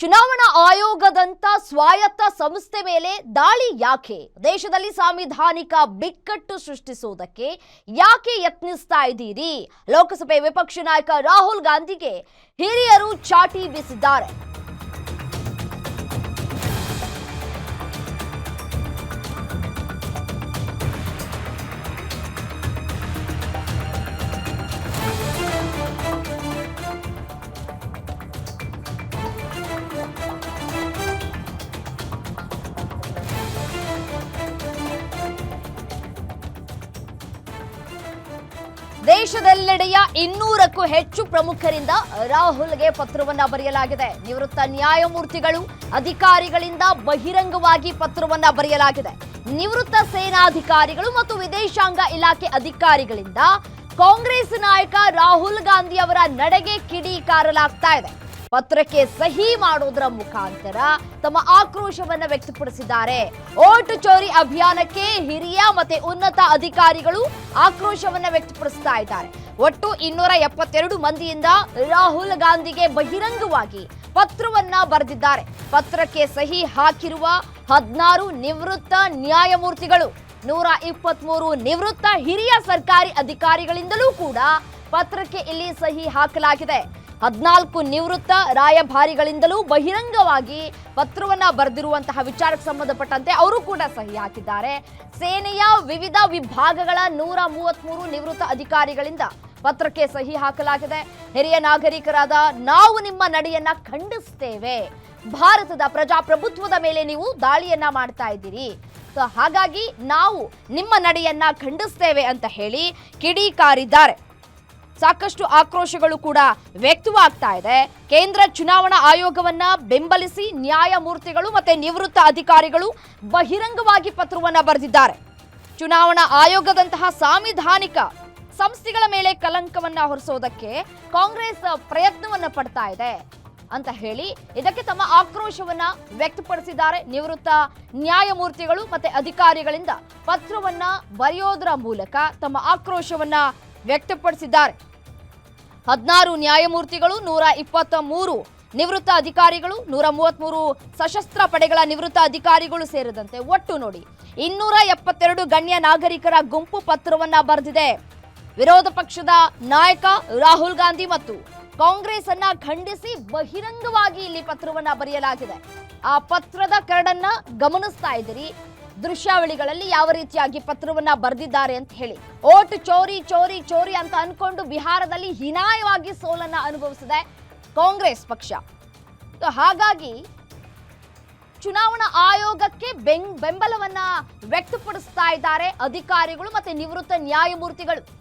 ಚುನಾವಣಾ ಆಯೋಗದಂತ ಸ್ವಾಯತ್ತ ಸಂಸ್ಥೆ ಮೇಲೆ ದಾಳಿ ಯಾಕೆ? ದೇಶದಲ್ಲಿ ಸಾಂವಿಧಾನಿಕ ಬಿಕ್ಕಟ್ಟು ಸೃಷ್ಟಿಸುವುದಕ್ಕೆ ಯಾಕೆ ಯತ್ನಿಸ್ತಾ ಇದ್ದೀರಿ? ಲೋಕಸಭೆ ವಿಪಕ್ಷ ನಾಯಕ ರಾಹುಲ್ ಗಾಂಧಿಗೆ ಹಿರಿಯರು ಚಾಟಿ ಬೀಸಿದ್ದಾರೆ. ದೇಶದೆಲ್ಲೆಡೆಯ ಇನ್ನೂರಕ್ಕೂ ಹೆಚ್ಚು ಪ್ರಮುಖರಿಂದ ರಾಹುಲ್ಗೆ ಪತ್ರವನ್ನ ಬರೆಯಲಾಗಿದೆ. ನಿವೃತ್ತ ನ್ಯಾಯಮೂರ್ತಿಗಳು ಅಧಿಕಾರಿಗಳಿಂದ ಬಹಿರಂಗವಾಗಿ ಪತ್ರವನ್ನ ಬರೆಯಲಾಗಿದೆ. ನಿವೃತ್ತ ಸೇನಾಧಿಕಾರಿಗಳು ಮತ್ತು ವಿದೇಶಾಂಗ ಇಲಾಖೆ ಅಧಿಕಾರಿಗಳಿಂದ ಕಾಂಗ್ರೆಸ್ ನಾಯಕ ರಾಹುಲ್ ಗಾಂಧಿ ಅವರ ನಡೆಗೆ ಕಿಡಿಕಾರಲಾಗ್ತಾ ಇದೆ. ಪತ್ರಕ್ಕೆ ಸಹಿ ಮಾಡೋದರ ಮುಖಾಂತರ ತಮ್ಮ ಆಕ್ರೋಶವನ್ನ ವ್ಯಕ್ತಪಡಿಸಿದ್ದಾರೆ. ಓಟು ಚೋರಿ ಅಭಿಯಾನಕ್ಕೆ ಹಿರಿಯ ಮತ್ತೆ ಉನ್ನತ ಅಧಿಕಾರಿಗಳು ಆಕ್ರೋಶವನ್ನ ವ್ಯಕ್ತಪಡಿಸ್ತಾ ಇದ್ದಾರೆ. ಒಟ್ಟು ಇನ್ನೂರ ಎಪ್ಪತ್ತೆರಡು ಮಂದಿಯಿಂದ ರಾಹುಲ್ ಗಾಂಧಿಗೆ ಬಹಿರಂಗವಾಗಿ ಪತ್ರವನ್ನ ಬರೆದಿದ್ದಾರೆ. ಪತ್ರಕ್ಕೆ ಸಹಿ ಹಾಕಿರುವ ಹದಿನಾರು ನಿವೃತ್ತ ನ್ಯಾಯಮೂರ್ತಿಗಳು, ನೂರ ಇಪ್ಪತ್ಮೂರು ನಿವೃತ್ತ ಹಿರಿಯ ಸರ್ಕಾರಿ ಅಧಿಕಾರಿಗಳಿಂದಲೂ ಕೂಡ ಪತ್ರಕ್ಕೆ ಇಲ್ಲಿ ಸಹಿ ಹಾಕಲಾಗಿದೆ. ಹದಿನಾಲ್ಕು ನಿವೃತ್ತ ರಾಯಭಾರಿಗಳಿಂದಲೂ ಬಹಿರಂಗವಾಗಿ ಪತ್ರವನ್ನ ಬರೆದಿರುವಂತಹ ವಿಚಾರಕ್ಕೆ ಸಂಬಂಧಪಟ್ಟಂತೆ ಅವರು ಕೂಡ ಸಹಿ ಹಾಕಿದ್ದಾರೆ. ಸೇನೆಯ ವಿವಿಧ ವಿಭಾಗಗಳ ನೂರ ಮೂವತ್ಮೂರು ನಿವೃತ್ತ ಅಧಿಕಾರಿಗಳಿಂದ ಪತ್ರಕ್ಕೆ ಸಹಿ ಹಾಕಲಾಗಿದೆ. ಹಿರಿಯ ನಾಗರಿಕರಾದ ನಾವು ನಿಮ್ಮ ನಡೆಯನ್ನ ಖಂಡಿಸ್ತೇವೆ. ಭಾರತದ ಪ್ರಜಾಪ್ರಭುತ್ವದ ಮೇಲೆ ನೀವು ದಾಳಿಯನ್ನ ಮಾಡ್ತಾ ಇದ್ದೀರಿ. ಹಾಗಾಗಿ ನಾವು ನಿಮ್ಮ ನಡೆಯನ್ನ ಖಂಡಿಸ್ತೇವೆ ಅಂತ ಹೇಳಿ ಕಿಡಿಕಾರಿದ್ದಾರೆ. ಸಾಕಷ್ಟು ಆಕ್ರೋಶಗಳು ಕೂಡ ವ್ಯಕ್ತವಾಗ್ತಾ ಇದೆ. ಕೇಂದ್ರ ಚುನಾವಣಾ ಆಯೋಗವನ್ನ ಬೆಂಬಲಿಸಿ ನ್ಯಾಯಮೂರ್ತಿಗಳು ಮತ್ತೆ ನಿವೃತ್ತ ಅಧಿಕಾರಿಗಳು ಬಹಿರಂಗವಾಗಿ ಪತ್ರವನ್ನ ಬರೆದಿದ್ದಾರೆ. ಚುನಾವಣಾ ಆಯೋಗದಂತಹ ಸಾಂವಿಧಾನಿಕ ಸಂಸ್ಥೆಗಳ ಮೇಲೆ ಕಲಂಕವನ್ನ ಹೊರಿಸೋದಕ್ಕೆ ಕಾಂಗ್ರೆಸ್ ಪ್ರಯತ್ನವನ್ನ ಪಡ್ತಾ ಇದೆ ಅಂತ ಹೇಳಿ ಇದಕ್ಕೆ ತಮ್ಮ ಆಕ್ರೋಶವನ್ನ ವ್ಯಕ್ತಪಡಿಸಿದ್ದಾರೆ. ನಿವೃತ್ತ ನ್ಯಾಯಮೂರ್ತಿಗಳು ಮತ್ತೆ ಅಧಿಕಾರಿಗಳಿಂದ ಪತ್ರವನ್ನ ಬರೆಯೋದರ ಮೂಲಕ ತಮ್ಮ ಆಕ್ರೋಶವನ್ನ ವ್ಯಕ್ತಪಡಿಸಿದ್ದಾರೆ. ಹದಿನಾರು ನ್ಯಾಯಮೂರ್ತಿಗಳು, ನೂರ ಇಪ್ಪತ್ತ ಮೂರು ನಿವೃತ್ತ ಅಧಿಕಾರಿಗಳು, ನೂರ ಮೂವತ್ಮೂರು ಸಶಸ್ತ್ರ ಪಡೆಗಳ ನಿವೃತ್ತ ಅಧಿಕಾರಿಗಳು ಸೇರಿದಂತೆ ಒಟ್ಟು ನೋಡಿ ಇನ್ನೂರ ಎಪ್ಪತ್ತೆರಡು ಗಣ್ಯ ನಾಗರಿಕರ ಗುಂಪು ಪತ್ರವನ್ನ ಬರೆದಿದೆ. ವಿರೋಧ ಪಕ್ಷದ ನಾಯಕ ರಾಹುಲ್ ಗಾಂಧಿ ಮತ್ತು ಕಾಂಗ್ರೆಸ್ ಅನ್ನ ಖಂಡಿಸಿ ಬಹಿರಂಗವಾಗಿ ಇಲ್ಲಿ ಪತ್ರವನ್ನ ಬರೆಯಲಾಗಿದೆ. ಆ ಪತ್ರದ ಕರಡನ್ನ ಗಮನಿಸ್ತಾ ಇದ್ದೀರಿ. ದೃಶ್ಯಾವಳಿಗಳಲ್ಲಿ ಯಾವ ರೀತಿಯಾಗಿ ಪತ್ರವನ್ನ ಬರೆದಿದ್ದಾರೆ ಅಂತ ಹೇಳಿ. ಓಟ್ ಚೋರಿ ಚೋರಿ ಚೋರಿ ಅಂತ ಅನ್ಕೊಂಡು ಬಿಹಾರದಲ್ಲಿ ಹೀನಾಯವಾಗಿ ಸೋಲನ್ನ ಅನುಭವಿಸಿದೆ ಕಾಂಗ್ರೆಸ್ ಪಕ್ಷ. ಹಾಗಾಗಿ ಚುನಾವಣಾ ಆಯೋಗಕ್ಕೆ ಬೆಂಗ್, ಬೆಂಬಲವನ್ನ ವ್ಯಕ್ತಪಡಿಸ್ತಾ ಇದ್ದಾರೆ ಅಧಿಕಾರಿಗಳು ಮತ್ತೆ ನಿವೃತ್ತ ನ್ಯಾಯಮೂರ್ತಿಗಳು.